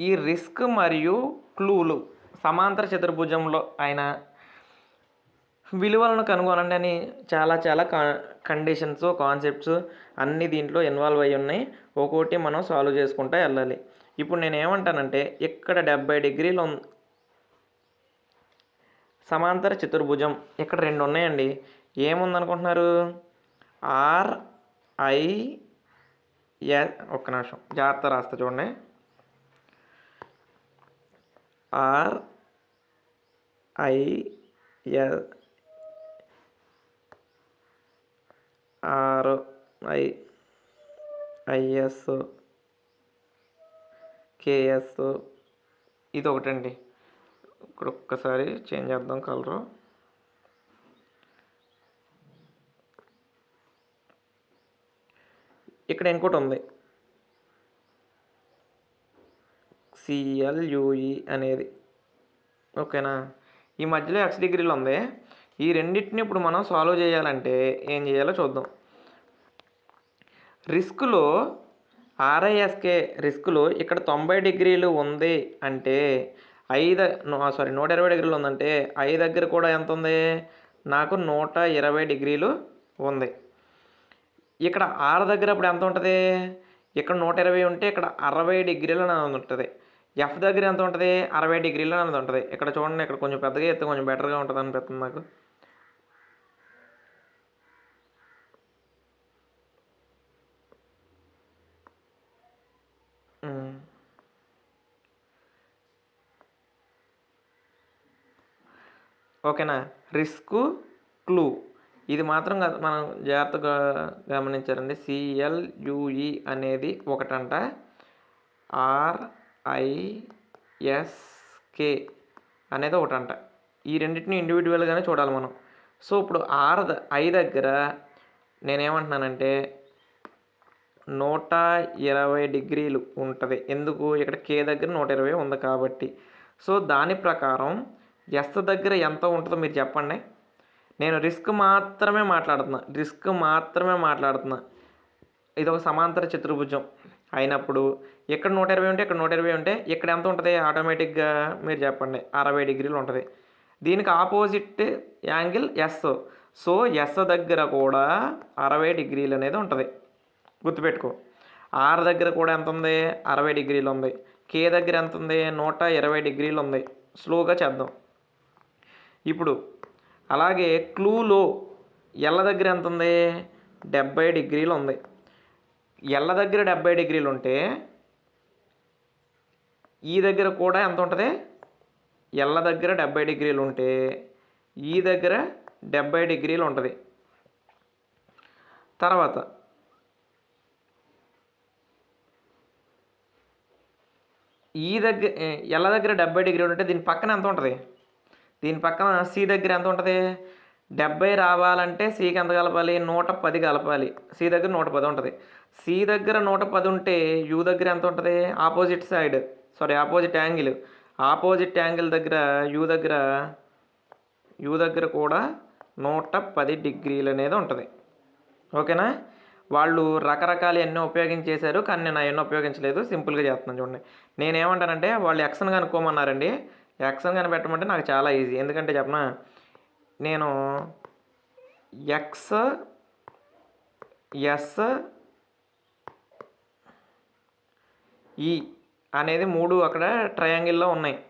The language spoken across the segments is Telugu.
ఈ రిస్క్ మరియు క్లూలు సమాంతర చతుర్భుజంలో ఆయన విలువలను కనుగొనండి అని చాలా చాలా కా కండిషన్స్ కాన్సెప్ట్స్ అన్ని దీంట్లో ఇన్వాల్వ్ అయి ఉన్నాయి. ఒక్కోటి మనం సాల్వ్ చేసుకుంటూ వెళ్ళాలి. ఇప్పుడు నేను ఏమంటానంటే ఇక్కడ డెబ్బై డిగ్రీలు సమాంతర చతుర్భుజం ఇక్కడ రెండు ఉన్నాయండి. ఏముందనుకుంటున్నారు? ఆర్ ఐ ఎస్ ఒక్క నిమిషం. జాగ్రత్త రాస్తా చూడండి. R I L R I I S K S ఇది ఒకటండి ఇక్కడ ఒక్కసారి చేంజ్ చేద్దాం కలరు. ఇక్కడ ఇంకోటి ఉంది. సిఎల్యుఈ అనేది. ఓకేనా? ఈ మధ్యలో ఎక్స్ డిగ్రీలు ఉంది. ఈ రెండింటిని ఇప్పుడు మనం సాల్వ్ చేయాలంటే ఏం చేయాలో చూద్దాం. రిస్క్లో ఆర్ఐఎస్కే రిస్క్లో ఇక్కడ తొంభై డిగ్రీలు ఉంది అంటే ఐదు సారీ నూట ఇరవై డిగ్రీలు ఉందంటే ఐ దగ్గర కూడా ఎంత ఉంది? నాకు నూట ఇరవై డిగ్రీలు ఉంది. ఇక్కడ ఆరు దగ్గర అప్పుడు ఎంత ఉంటుంది? ఇక్కడ నూట ఇరవై ఉంటే ఇక్కడ అరవై డిగ్రీలు ఉంటుంది. ఎఫ్ దగ్గర ఎంత ఉంటుంది? అరవై డిగ్రీలు అనేది ఉంటుంది. ఇక్కడ చూడండి ఇక్కడ కొంచెం పెద్దగా ఎత్తే కొంచెం బెటర్గా ఉంటుంది అనిపిస్తుంది నాకు. Hmm. ఓకేనా? రిస్క్ క్లూ ఇది మాత్రం మనం జాగ్రత్తగా గమనించారండి సిఎల్యుఈ అనేది ఒకటంట. ఆర్ ఐఎస్కే అనేది ఒకటంట. ఈ రెండింటిని ఇండివిజువల్గానే చూడాలి మనం. సో ఇప్పుడు ఆర్ ఐ దగ్గర నేనేమంటున్నానంటే నూట ఇరవై డిగ్రీలు ఉంటుంది. ఎందుకు? ఇక్కడ కే దగ్గర నూట ఇరవై ఉంది కాబట్టి. సో దాని ప్రకారం ఎస్ దగ్గర ఎంత ఉంటుందో మీరు చెప్పండి. నేను రిస్క్ మాత్రమే మాట్లాడుతున్నా. రిస్క్ మాత్రమే మాట్లాడుతున్నా. ఇది ఒక సమాంతర చతుర్భుజం. అయినప్పుడు ఇక్కడ నూట ఇరవై ఉంటే ఇక్కడ నూట ఇరవై ఉంటే ఇక్కడ ఎంత ఉంటుంది? ఆటోమేటిక్గా మీరు చెప్పండి. అరవై డిగ్రీలు ఉంటుంది. దీనికి opposite angle S so S దగ్గర కూడా అరవై డిగ్రీలు అనేది ఉంటుంది. గుర్తుపెట్టుకో. ఆర్ దగ్గర కూడా ఎంత ఉంది? అరవై డిగ్రీలు ఉంది. కే దగ్గర ఎంత ఉంది? నూట ఇరవై డిగ్రీలు ఉంది. స్లోగా చేద్దాం. ఇప్పుడు అలాగే క్లూలో ఎల్ల దగ్గర ఎంత ఉంది? డెబ్బై డిగ్రీలు ఉంది. ఎల్ల దగ్గర డెబ్బై డిగ్రీలు ఉంటే ఈ దగ్గర కూడా ఎంత ఉంటుంది? ఎల్ల దగ్గర డెబ్బై డిగ్రీలు ఉంటే ఈ దగ్గర డెబ్బై డిగ్రీలు ఉంటుంది. తర్వాత ఈ దగ్గర ఎల్ల దగ్గర డెబ్బై డిగ్రీలు ఉంటే దీని పక్కన ఎంత ఉంటుంది? దీని పక్కన సి దగ్గర ఎంత ఉంటుంది? డెబ్బై రావాలంటే సికి ఎంత కలపాలి నూట పది కలపాలి. సి దగ్గర నూట పది ఉంటుంది. సి దగ్గర నూట పది ఉంటే యూ దగ్గర ఎంత ఉంటుంది? Opposite side. Sorry opposite angle. Opposite angle దగ్గర యూ దగ్గర యూ దగ్గర కూడా నూట పది డిగ్రీలు అనేది ఉంటుంది. ఓకేనా? వాళ్ళు రకరకాల ఎన్నో ఉపయోగించేశారు కానీ నేను అవన్నీ ఉపయోగించలేదు. సింపుల్గా చేస్తున్నాను చూడండి. నేనేమంటానంటే వాళ్ళు ఎక్సన్ కనుక్కోమన్నారండి. ఎక్సన్ కనిపెట్టమంటే నాకు చాలా ఈజీ. ఎందుకంటే చెప్పనా? నేను ఎక్స్ ఎస్ ఈ అనేది మూడు అక్కడ ట్రయాంగిల్లో ఉన్నాయి.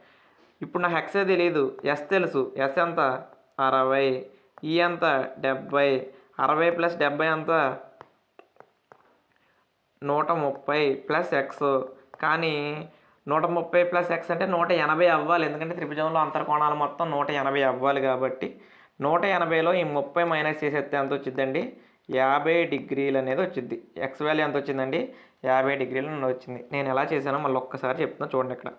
ఇప్పుడు నా హెక్సే తెలియదు ఎస్ తెలుసు. ఎస్ ఎంత? అరవై. ఈ ఎంత? డెబ్బై. అరవై ప్లస్ డెబ్బై ఎంత? నూట ముప్పై ప్లస్ ఎక్స్ కానీ నూట ముప్పై ప్లస్ ఎక్స్ అంటే నూట ఎనభై అవ్వాలి. ఎందుకంటే త్రిభుజంలో అంతర్కోణాలు మొత్తం నూట ఎనభై అవ్వాలి కాబట్టి నూట ఎనభైలో ఈ ముప్పై మైనస్ చేసేస్తే ఎంత వచ్చిందండి యాభై డిగ్రీలు అనేది వచ్చింది ఎక్స్ వాల్యూ ఎంత వచ్చిందండి? యాభై డిగ్రీలు అనేది వచ్చింది. నేను ఎలా చేశానో మళ్ళీ ఒక్కసారి చెప్తున్నా చూడండి ఇక్కడ.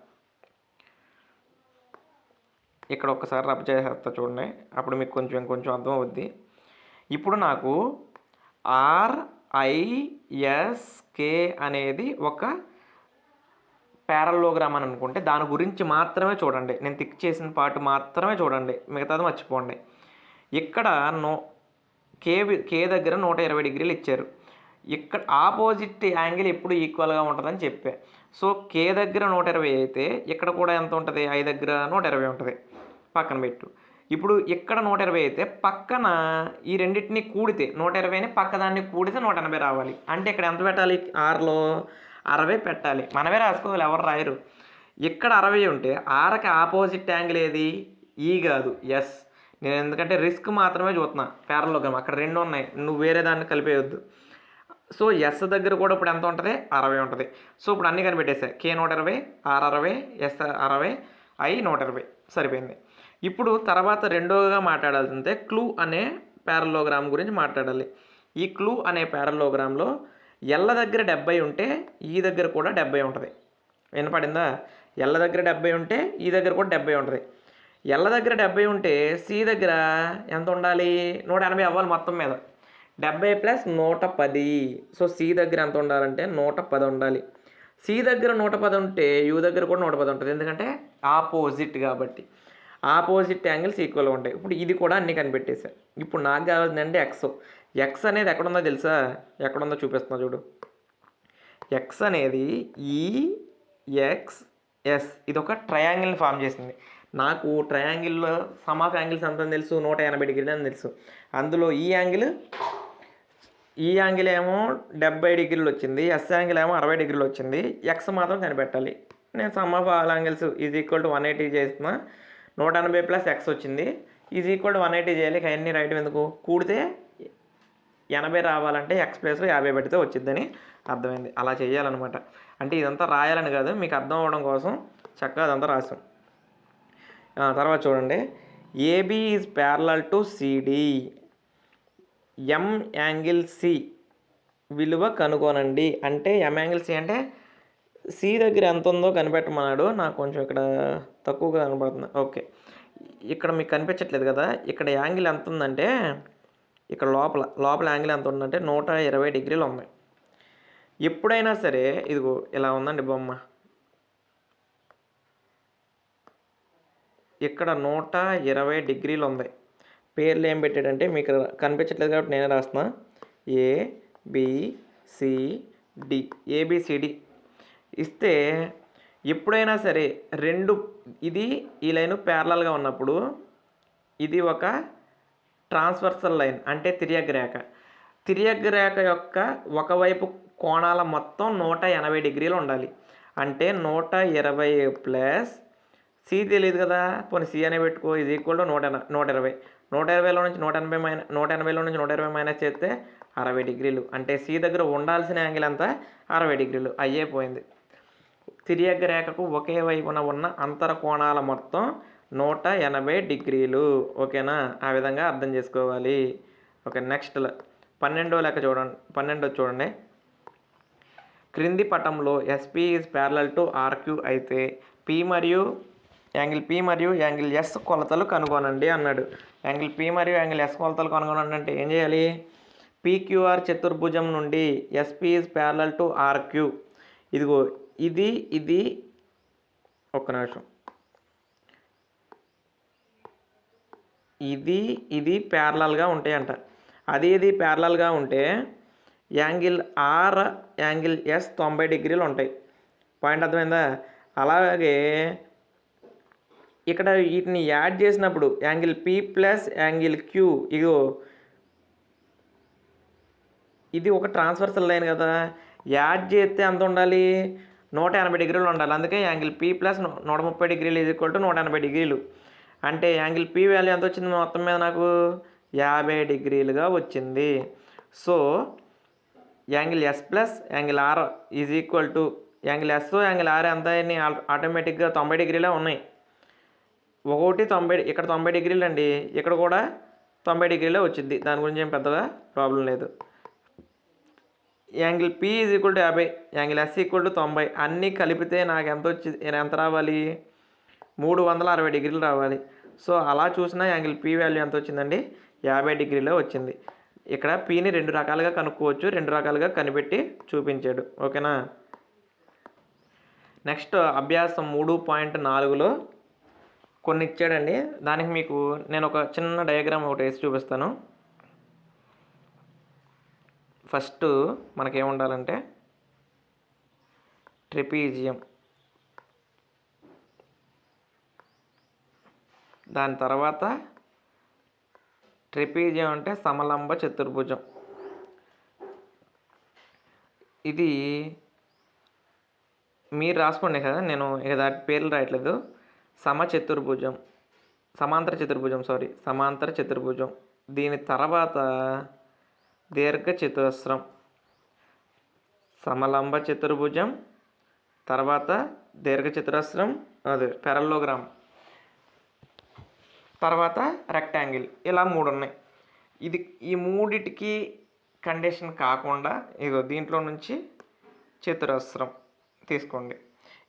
ఇక్కడ ఒక్కసారి రబ్ చేసేస్తా చూడండి. అప్పుడు మీకు కొంచెం ఇంకొంచెం అర్థం అవుద్ది. ఇప్పుడు నాకు ఆర్ఐఎస్కే అనేది ఒక ప్యారల్లోగ్రామ్ అని అనుకుంటే దాని గురించి మాత్రమే చూడండి. నేను టిక్ చేసిన పార్ట్ మాత్రమే చూడండి. మిగతాది మర్చిపోండి. ఇక్కడ నో కే కే దగ్గర నూట ఇరవై డిగ్రీలు ఇచ్చారు. ఇక్కడ ఆపోజిట్ యాంగిల్ ఎప్పుడు ఈక్వల్గా ఉంటుందని చెప్పా. సో కే దగ్గర నూట ఇరవై అయితే ఇక్కడ కూడా ఎంత ఉంటుంది? ఐ దగ్గర నూట ఇరవై ఉంటుంది. పక్కన పెట్టు. ఇప్పుడు ఇక్కడ నూట ఇరవై అయితే పక్కన ఈ రెండింటిని కూడితే నూట ఇరవైని పక్కదాన్ని కూడితే నూట ఎనభై రావాలి. అంటే ఇక్కడ ఎంత పెట్టాలి? ఆరులో అరవై పెట్టాలి. మనమే రాసుకోవాలి ఎవరు రాయరు. ఇక్కడ అరవై ఉంటే ఆరకి ఆపోజిట్ యాంగిల్ ఏది? ఈ కాదు ఎస్. నేను ఎందుకంటే రిస్క్ మాత్రమే చూస్తున్నా ప్యారలోగ్రామ్ అక్కడ రెండు ఉన్నాయి. నువ్వు వేరే దాన్ని కలిపేయొద్దు. సో ఎస్ దగ్గర కూడా ఇప్పుడు ఎంత ఉంటుంది? అరవై ఉంటుంది. సో ఇప్పుడు అన్నీ కనిపెట్టేసాయి కే నూట ఇరవై ఆర్ అరవై ఎస్ అరవై ఐ నూట ఇరవై సరిపోయింది. ఇప్పుడు తర్వాత రెండోగా మాట్లాడాల్సిందే క్లూ అనే ప్యారలోగ్రామ్ గురించి మాట్లాడాలి. ఈ క్లూ అనే ప్యారలోగ్రామ్లో ఎల్ల దగ్గర డెబ్బై ఉంటే ఈ దగ్గర కూడా డెబ్బై ఉంటుంది. వినపడిందా? ఎల్ల దగ్గర డెబ్బై ఉంటే ఈ దగ్గర కూడా డెబ్బై ఉంటుంది. ఎల్ల దగ్గర డెబ్బై ఉంటే సి దగ్గర ఎంత ఉండాలి? నూట ఎనభై అవ్వాలి మొత్తం మీద. డెబ్బై ప్లస్ నూట పది. సో సి దగ్గర ఎంత ఉండాలంటే నూట పది ఉండాలి. సి దగ్గర నూట పది ఉంటే యూ దగ్గర కూడా నూట పది ఉంటుంది. ఎందుకంటే ఆపోజిట్ కాబట్టి. ఆపోజిట్ యాంగిల్స్ ఈక్వల్గా ఉంటాయి. ఇప్పుడు ఇది కూడా అన్నీ కనిపెట్టేసా. ఇప్పుడు నాకు కావాల్సిందంటే ఎక్స్ ఎక్స్ అనేది ఎక్కడుందో తెలుసా? ఎక్కడుందో చూపిస్తున్నా చూడు. ఎక్స్ అనేది ఈ ఎక్స్ ఎస్ ఇది ఒక ట్రయాంగిల్ని ఫామ్ చేసింది. నాకు ట్రయాంగిల్లో సమ్ ఆఫ్ యాంగిల్స్ ఎంత తెలుసు? నూట ఎనభై డిగ్రీలు అని తెలుసు. అందులో ఈ యాంగిల్ ఈ యాంగిల్ ఏమో డెబ్బై డిగ్రీలు వచ్చింది. ఎస్ యాంగిల్ ఏమో అరవై డిగ్రీలు వచ్చింది. ఎక్స్ మాత్రం కనిపెట్టాలి. నేను sum of all angles is equal to one eighty చేస్తున్నా. నూట ఎనభై ప్లస్ ఎక్స్ వచ్చింది. Is equal to one eighty చేయాలి. అవన్నీ రైట్ ఎందుకు? కూడితే ఎనభై రావాలంటే ఎక్స్ ప్లేస్లో యాభై పెడితే వచ్చిద్దని అర్థమైంది. అలా చేయాలన్నమాట. అంటే ఇదంతా రాయాలని కాదు. మీకు అర్థం అవ్వడం కోసం చక్కగా అదంతా రాసాం తర్వాత చూడండి. AB is parallel to CD M angle C విలువ కనుగొనండి. అంటే ఎం యాంగిల్ సి అంటే సి దగ్గర ఎంత ఉందో కనిపెట్టమన్నాడు. నాకు కొంచెం ఇక్కడ తక్కువగా కనబడుతుంది. ఓకే. ఇక్కడ మీకు కనిపించట్లేదు కదా. ఇక్కడ యాంగిల్ ఎంత ఉందంటే ఇక్కడ లోపల లోపల యాంగిల్ ఎంత ఉందంటే నూట ఇరవై డిగ్రీలు ఉంది. ఎప్పుడైనా సరే ఇదిగో ఇలా ఉందండి బొమ్మ. ఇక్కడ నూట ఇరవై డిగ్రీలు ఉంది పేర్లు ఏం పెట్టాడంటే మీకు కనిపించట్లేదు కాబట్టి నేనే రాస్తున్నా. ఏ బి ఏబిసిడి ఇస్తే ఎప్పుడైనా సరే రెండు ఇది ఈ లైన్ ప్యారలల్గా ఉన్నప్పుడు ఇది ఒక ట్రాన్స్వర్సల్ లైన్ అంటే తిరియగ్రేఖ తిరియగ్రేఖ రేఖ యొక్క ఒకవైపు కోణాల మొత్తం నూట ఎనభై డిగ్రీలు ఉండాలి అంటే నూట ఇరవై ప్లస్ సి తెలియదు కదా. పోనీ సి అనే పెట్టుకో. ఇది ఈక్వల్ టు నూట ఎన- నూట ఇరవై. నూట ఇరవైలో నుంచి నూట ఎనభై మైనస్ నూట ఎనభైలో నుంచి నూట ఇరవై మైనస్ చేస్తే అరవై డిగ్రీలు. అంటే సి దగ్గర ఉండాల్సిన యాంగిల్ అంతా అరవై డిగ్రీలు. అయ్యే పోయింది. తిరియగ్గ రేఖకు ఒకే వైపున ఉన్న అంతర కోణాల మొత్తం నూట ఎనభై డిగ్రీలు. ఓకేనా? ఆ విధంగా అర్థం చేసుకోవాలి. ఓకే నెక్స్ట్ పన్నెండో లెక్క చూడండి. పన్నెండో చూడండి. క్రింది పటంలో SP is parallel to RQ అయితే పి మరియు యాంగిల్ పి మరియు యాంగిల్ ఎస్ కొలతలు కనుగొనండి అన్నాడు. యాంగిల్ పి మరియు యాంగిల్ ఎస్ కొలతలు కనుగొనండి అంటే ఏం చేయాలి? పీక్యూఆర్ చతుర్భుజం నుండి SP is parallel to RQ ఇదిగో ఇది ఇది ఒక్క నిమిషం. ఇది ఇది ప్యారలల్గా ఉంటాయంట. అది ఇది ప్యారలల్గా ఉంటే యాంగిల్ ఆర్ యాంగిల్ ఎస్ తొంభై డిగ్రీలు ఉంటాయి. పాయింట్ అర్థమైందా? అలాగే ఇక్కడ వీటిని యాడ్ చేసినప్పుడు angle P plus angle Q ఇగో. ఇది ఒక ట్రాన్స్వర్సల్ లైన్ కదా. యాడ్ చేస్తే ఎంత ఉండాలి? నూట ఎనభై డిగ్రీలు ఉండాలి. అందుకే యాంగిల్ పీ ప్లస్ నూట ముప్పై డిగ్రీలు ఈక్వల్ టు నూట ఎనభై డిగ్రీలు. అంటే యాంగిల్ పి వాల్యూ ఎంత వచ్చింది మొత్తం మీద నాకు? యాభై డిగ్రీలుగా వచ్చింది. So angle S plus angle R is equal to angle S angle R ఎంత? ఆటోమేటిక్గా తొంభై డిగ్రీలే ఉన్నాయి. ఒకటి తొంభై ఇక్కడ తొంభై డిగ్రీలు అండి ఇక్కడ కూడా తొంభై డిగ్రీలే వచ్చింది. దాని గురించి ఏం పెద్దగా ప్రాబ్లం లేదు. Angle P is equal to యాభై యాంగిల్ ఎస్ ఈక్వల్ టు తొంభై. అన్నీ కలిపితే నాకు ఎంత వచ్చింది నేను ఎంత రావాలి? మూడు వందల అరవై డిగ్రీలు రావాలి. సో అలా చూసినా యాంగిల్ పి వాల్యూ ఎంత వచ్చిందండి? యాభై డిగ్రీలో వచ్చింది. ఇక్కడ పిని రెండు రకాలుగా కనుక్కోవచ్చు. రెండు రకాలుగా కనిపెట్టి చూపించాడు. ఓకేనా? నెక్స్ట్ అభ్యాసం మూడు పాయింట్ నాలుగులో కొన్ని ఇచ్చాడండి. దానికి మీకు నేను ఒక చిన్న డయాగ్రామ్ ఒకటి వేసి చూపిస్తాను. ఫస్ట్ మనకేముండాలంటే ట్రిపీజియం. దాని తర్వాత ట్రిపీజియం అంటే సమలంబ చతుర్భుజం. ఇది మీరు రాసుకోండి కదా నేను ఇక దాటి పేర్లు రాయట్లేదు. సమచతుర్భుజం. సమాంతర చతుర్భుజం సారీ సమాంతర చతుర్భుజం. దీని తర్వాత దీర్ఘ చతురస్రం సమలంబ చతుర్భుజం. తర్వాత దీర్ఘ చతురస్రం అదే పెరల్లోగ్రామ్ తర్వాత రెక్టాంగిల్ ఇలా మూడు ఉన్నాయి ఇది ఈ మూడిటికి కండిషన్ కాకుండా ఇదో దీంట్లో నుంచి చతురస్రం తీసుకోండి.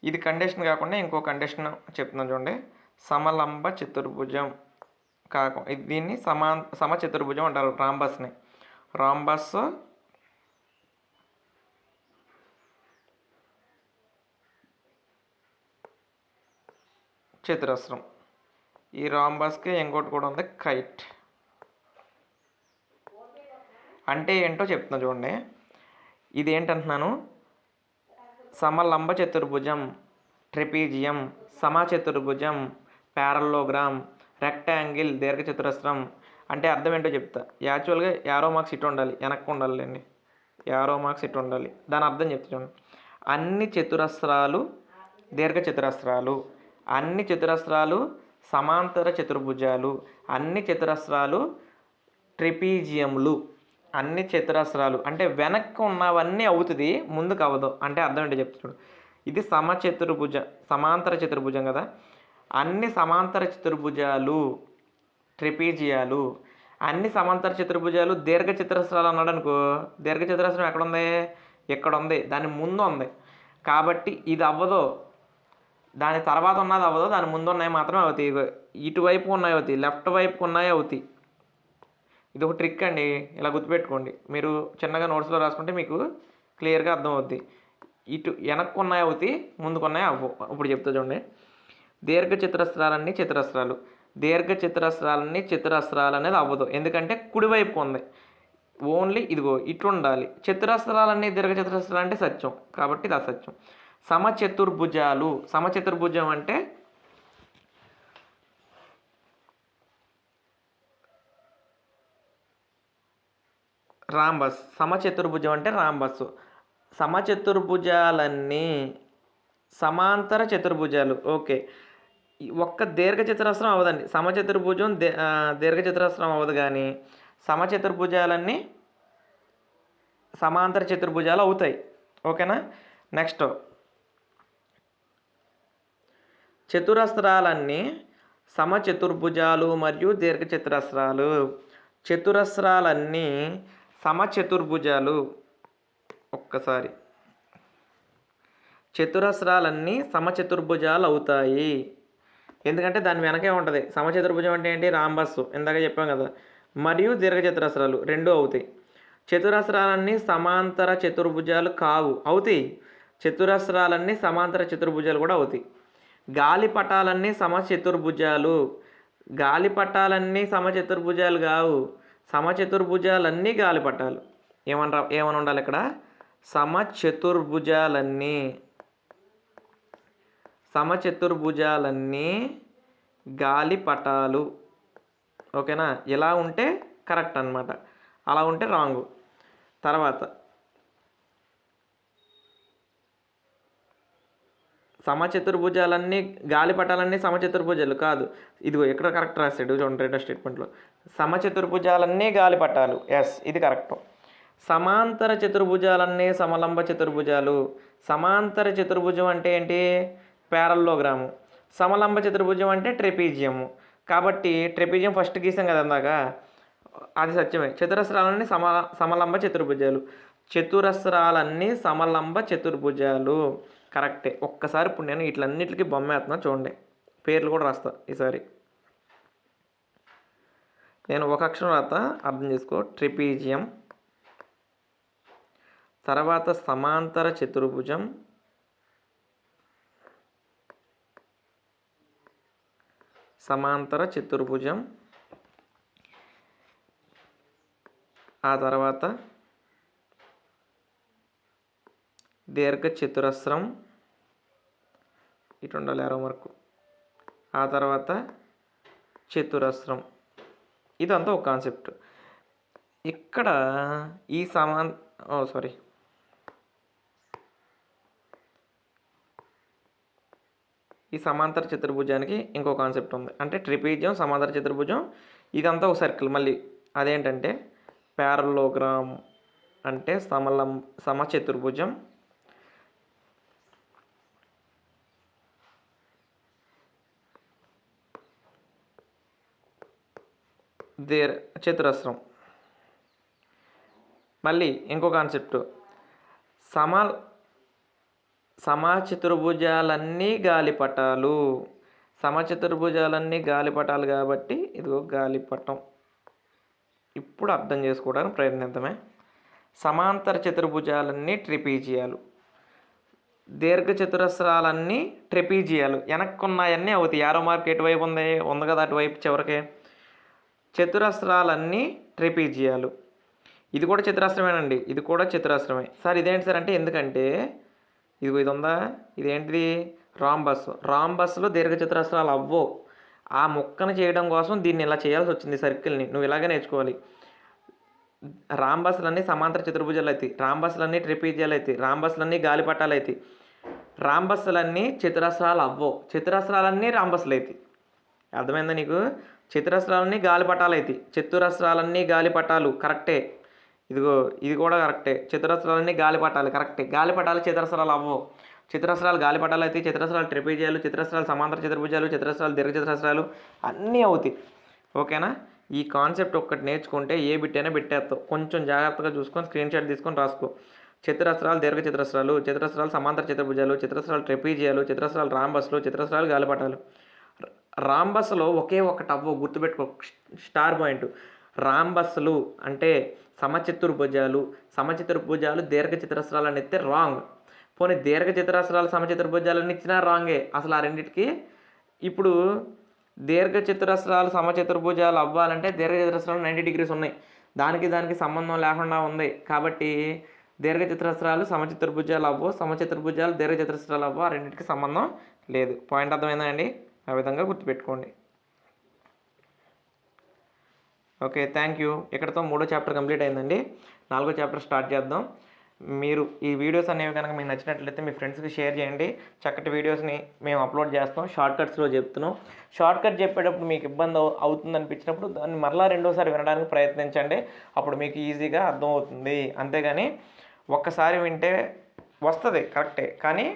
ఇది కండిషన్ కాకుండా ఇంకో కండిషన్ చెప్తున్నాను చూడండి. సమలంబ చతుర్భుజం కాకుండా దీన్ని సమా సమ చతుర్భుజం అంటారు రాంబస్ని రాంబస్ చతురస్రం. ఈ రాంబస్కి ఇంకోటి కూడా ఉంది కైట్ అంటే ఏంటో చెప్తున్నా చూడండి. ఇది ఏంటంటున్నాను సమలంబ చతుర్భుజం ట్రెపీజియం సమచతుర్భుజం ప్యారల్లోగ్రామ్ రెక్టాంగిల్ దీర్ఘచతురస్రం అంటే అర్థం ఏంటో చెప్తా. యాక్చువల్గా యారో మార్క్స్ ఇటు ఉండాలి వెనక్కి ఉండాలండి యారో మార్క్స్ ఇటు ఉండాలి. దాని అర్థం చెప్తాను అన్ని చతురస్రాలు దీర్ఘచతురస్రాలు అన్ని చతురస్రాలు సమాంతర చతుర్భుజాలు అన్ని చతురస్రాలు ట్రిపీజియంలు అన్ని చతురస్రాలు అంటే వెనక్కి ఉన్నవన్నీ అవుతుంది ముందుకు అవ్వదు. అంటే అర్థం ఏంటో చెప్తున్నాడు ఇది సమచతుర్భుజ సమాంతర చతుర్భుజం కదా. అన్ని సమాంతర చతుర్భుజాలు ట్రిపీజియాలు అన్ని సమాంతర చతుర్భుజాలు దీర్ఘ చతురస్రాలు అన్నాడు అనుకో దీర్ఘ చతురస్రం ఎక్కడ ఉంది ఇక్కడ ఉంది దాని ముందు ఉంది. కాబట్టి ఇది అవ్వదు. దాని తర్వాత ఉన్నది అవ్వదు. దాని ముందు ఉన్నాయి మాత్రమే అవుతాయి. ఇటువైపు ఉన్నాయి అవుతాయి. లెఫ్ట్ వైపు ఉన్నాయి అవుతాయి. ఇది ఒక ట్రిక్ అండి. ఇలా గుర్తుపెట్టుకోండి. మీరు చిన్నగా నోట్స్లో రాసుకుంటే మీకు క్లియర్గా అర్థం అవుద్ది ఇటు వెనక్కు ఉన్నాయి అవుతాయి ముందుకు ఉన్నాయి అవ్వు ఇప్పుడు చెప్తా చూడండి. దీర్ఘ చతురస్రాలన్నీ చతురస్రాలు. దీర్ఘ చతురస్రాలన్నీ చతురస్రాలు అనేది అవ్వదు. ఎందుకంటే కుడివైపు ఉంది. ఓన్లీ ఇదిగో ఇటు ఉండాలి చతురస్రాలన్నీ దీర్ఘ చతురస్రాలు అంటే సత్యం. కాబట్టి ఇది అసత్యం. సమచతుర్భుజాలు. సమచతుర్భుజం అంటే రాంబస్. సమచతుర్భుజం అంటే రాంబస్ సమచతుర్భుజాలన్నీ సమాంతర చతుర్భుజాలు. ఓకే. ఒక్క దీర్ఘ చతురస్రం అవ్వదండి. సమచతుర్భుజం దే దీర్ఘ చతురస్రం అవ్వదు కానీ సమచతుర్భుజాలన్నీ సమాంతర చతుర్భుజాలు అవుతాయి. ఓకేనా? నెక్స్ట్. చతురస్రాలన్నీ సమచతుర్భుజాలు మరియు దీర్ఘచతురస్రాలు చతురస్రాలన్నీ సమచతుర్భుజాలు ఒక్కసారి. చతురస్రాలన్నీ సమచతుర్భుజాలు అవుతాయి ఎందుకంటే దాని వెనకే ఉంటుంది. సమచతుర్భుజం అంటే ఏంటి? రాంబస్సు. ఇందాక చెప్పాం కదా. మరియు దీర్ఘచతురస్రాలు రెండు అవుతాయి. చతురస్రాలన్నీ సమాంతర చతుర్భుజాలు కావు. అవుతాయి. చతురస్రాలన్నీ సమాంతర చతుర్భుజాలు కూడా అవుతాయి. గాలిపటాలన్నీ సమచతుర్భుజాలు. గాలిపటాలన్నీ సమచతుర్భుజాలు కావు. సమచతుర్భుజాలన్నీ గాలిపటాలు. ఏమనరా ఏమని ఉండాలి ఇక్కడ? సమచతుర్భుజాలన్నీ. సమచతుర్భుజాలన్నీ గాలిపటాలు. ఓకేనా? ఇలా ఉంటే కరెక్ట్ అన్నమాట. అలా ఉంటే రాంగు. తర్వాత సమచతుర్భుజాలన్నీ గాలిపటాలన్నీ సమచతుర్భుజాలు కాదు. ఇదిగో ఇక్కడ కరెక్ట్ రాశాడు చూడండి రెండో స్టేట్మెంట్లో? సమచతుర్భుజాలన్నీ గాలిపటాలు ఎస్ ఇది కరెక్ట్. సమాంతర చతుర్భుజాలన్నీ సమలంబ చతుర్భుజాలు. సమాంతర చతుర్భుజం అంటే ఏంటి? ప్యారల్లోగ్రాము సమలంబ చతుర్భుజం అంటే ట్రెపీజియము. కాబట్టి ట్రెపీజియం ఫస్ట్ గీసాం కదా అందాక అది సత్యమే. చతురస్రాలన్నీ సమ సమలంబ చతుర్భుజాలు. చతురస్రాలన్నీ సమలంబ చతుర్భుజాలు. కరెక్టే. ఒక్కసారి ఇప్పుడు నేను వీటిలన్నిటికీ బొమ్మ వేస్తున్నా చూడండి. పేర్లు కూడా రాస్తా ఈసారి. నేను ఒక అక్షరం రాస్తా అర్థం చేసుకో. ట్రిపీజియం. తర్వాత సమాంతర చతుర్భుజం. సమాంతర చతుర్భుజం. ఆ తర్వాత దీర్ఘ చతురస్రం ఇటు ఉండాలి ఎరో వరకు ఆ తర్వాత చతురస్రం. ఇదంతా ఒక కాన్సెప్ట్. ఇక్కడ ఈ సమాన్ ఓ సారీ. ఈ సమాంతర చతుర్భుజానికి ఇంకో కాన్సెప్ట్ ఉంది. అంటే ట్రిపీజం సమాంతర చతుర్భుజం ఇదంతా ఒక సర్కిల్. మళ్ళీ అదేంటంటే ప్యారలోగ్రామ్ అంటే సమలం సమచతుర్భుజం దీర్ చతురస్రం. మళ్ళీ ఇంకో కాన్సెప్ట్ సమా సమచతుర్భుజాలన్నీ గాలిపటాలు. సమచతుర్భుజాలన్నీ గాలిపటాలు కాబట్టి ఇదిగో గాలిపటం. ఇప్పుడు అర్థం చేసుకోవడానికి ప్రయత్నిద్దామే. సమాంతర చతుర్భుజాలన్నీ ట్రిపీజియాలు. దీర్ఘ చతురస్రాలన్నీ ట్రెపీజియాలు. వెనక్కున్నాయన్నీ అవుతాయి. యారో మార్క్ ఎటువైపు ఉంది? ఉంది కదా అటువైపు చివరికి. చతురస్రాలన్నీ ట్రెపీజియాలు. ఇది కూడా చతురస్రమేనండి. ఇది కూడా చతురస్రమే. సార్ ఇదేంటి సార్ అంటే ఎందుకంటే ఇదిగో ఇది ఉందా ఇదేంటిది? రాంబస్. రాంబస్లో దీర్ఘ చతురస్రాలు అవ్వవు. ఆ ముక్కను చేయడం కోసం దీన్ని ఇలా చేయాల్సి వచ్చింది సర్కిల్ని. నువ్వు ఇలాగే నేర్చుకోవాలి. రాంబస్లన్నీ సమాంతర చతుర్భుజాలు అవుతాయి రాంబస్లన్నీ ట్రిపీజియాలు అవుతాయి రాంబస్లన్నీ గాలిపటాలు అవుతాయి రాంబస్లన్నీ చతురస్రాలు అవ్వవు. చతురస్రాలన్నీ రాంబస్లు అవుతాయి అర్థమైందా నీకు? చతురస్రాలన్నీ గాలిపటాలు అవుతాయి చతురస్రాలన్నీ గాలిపటాలు కరెక్టే. ఇదిగో ఇది కూడా కరెక్టే. చతురస్రాలన్నీ గాలిపటాలు కరెక్టే. గాలిపటాలు చతురస్రాలు అవ్వవు. చతురస్రాలు గాలిపటాలు అయితే చతురస్రాలు ట్రిపీజియాలు చతురస్రాలు సమాంతర చతుర్భుజాలు చతురస్రాలు దీర్ఘచతురస్రాలు అన్నీ అవుతాయి. ఓకేనా? ఈ కాన్సెప్ట్ ఒక్కటి నేర్చుకుంటే ఏ బిట్టైనా పెట్టేస్తావు. కొంచెం జాగ్రత్తగా చూసుకొని స్క్రీన్ షాట్ తీసుకొని రాసుకో. చతురస్రాలు దీర్ఘ చతురస్రాలు చతురస్రాలు సమాంతర చతుర్భుజాలు చతురస్రాలు ట్రెపీజియాలు చతురస్రాలు రాంబస్లు చతురస్రాలు గాలిపటాలు. రాంబస్లో ఒకే ఒక టవ్వు గుర్తుపెట్టుకో స్టార్ పాయింట్. రాంబస్లు అంటే సమచతుర్భుజాలు సమచతుర్భుజాలు దీర్ఘ చతురస్రాలు అని ఎత్తే రాంగ్. పోనీ దీర్ఘ చతురస్రాలు సమచతుర్భుజాలని ఇచ్చినా రాంగే. అసలు ఆ రెండింటికి ఇప్పుడు దీర్ఘ చతురస్రాలు సమచతుర్భుజాలు అవ్వాలంటే దీర్ఘ చతురస్రాలు నైంటీ డిగ్రీస్ ఉన్నాయి. దానికి దానికి సంబంధం లేకుండా ఉంది. కాబట్టి దీర్ఘ చతురస్రాలు సమచతుర్భుజాలు అవ్వవు సమచతుర్భుజాలు దీర్ఘ చతురస్రాలు అవ్వవు ఆ రెండింటికి సంబంధం లేదు. పాయింట్ అర్థమైందా అండి? ఆ విధంగా గుర్తుపెట్టుకోండి. Okay thank you. ఇక్కడతో మూడో చాప్టర్ కంప్లీట్ అయిందండి. నాలుగో చాప్టర్ స్టార్ట్ చేద్దాం. మీరు ఈ వీడియోస్ అనేవి కనుక మీకు నచ్చినట్లయితే మీ ఫ్రెండ్స్కి షేర్ చేయండి. చక్కటి వీడియోస్ని మేము అప్లోడ్ చేస్తాం. షార్ట్ కట్స్లో చెప్తున్నాం. షార్ట్ కట్ చెప్పేటప్పుడు మీకు ఇబ్బంది అవుతుంది అనిపించినప్పుడు దాన్ని మరలా రెండోసారి వినడానికి ప్రయత్నించండి. అప్పుడు మీకు ఈజీగా అర్థమవుతుంది. అంతేగాని ఒక్కసారి వింటే వస్తుంది కరెక్టే. కానీ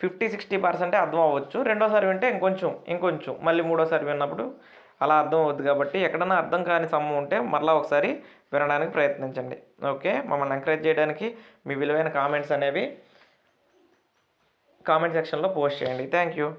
ఫిఫ్టీ సిక్స్టీ పర్సెంటే అర్థం అవ్వచ్చు. రెండోసారి వింటే ఇంకొంచెం ఇంకొంచెం. మళ్ళీ మూడోసారి విన్నప్పుడు అలా అర్థం అవుద్ది కాబట్టి ఎక్కడన్నా అర్థం కాని సమ్ము ఉంటే మరలా ఒకసారి వినడానికి ప్రయత్నించండి. ఓకే? మమ్మల్ని ఎంకరేజ్ చేయడానికి మీ విలువైన కామెంట్స్ అనేవి కామెంట్ సెక్షన్లో పోస్ట్ చేయండి. Thank you